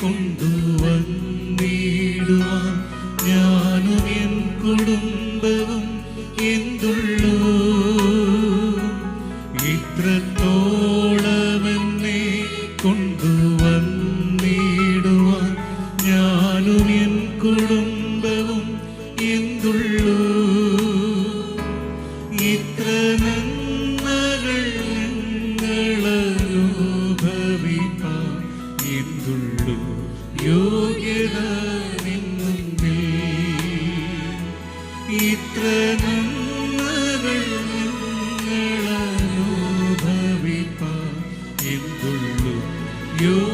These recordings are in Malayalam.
കൊണ്ടുവന്നിടുവാൻ ഞാനും എൻ എന്തുള്ളൂ? കൊണ്ടുവന്നിടുവാൻ ഞാനും എൻ കുടുംബം എന്തുള്ളൂ യോഗ്യത ഇത്ര നന്മകൾ ഞങ്ങളനുഭവിപ്പാൻ എന്തുള്ളൂ യോഗ്യത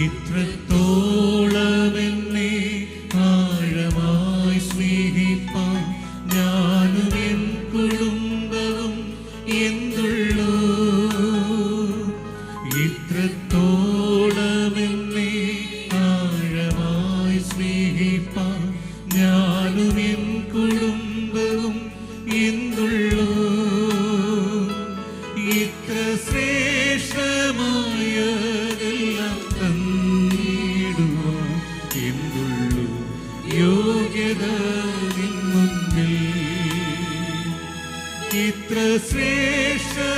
ഇത്രത്തോളം എന്നെ ആഴമായി സ്നേഹിപ്പാൻ ആഴമായി സ്നേഹിപ്പാൻ ഞാനും നിൻ ഇത്ര ശ്രേഷ്ഠമായതെല്ലാം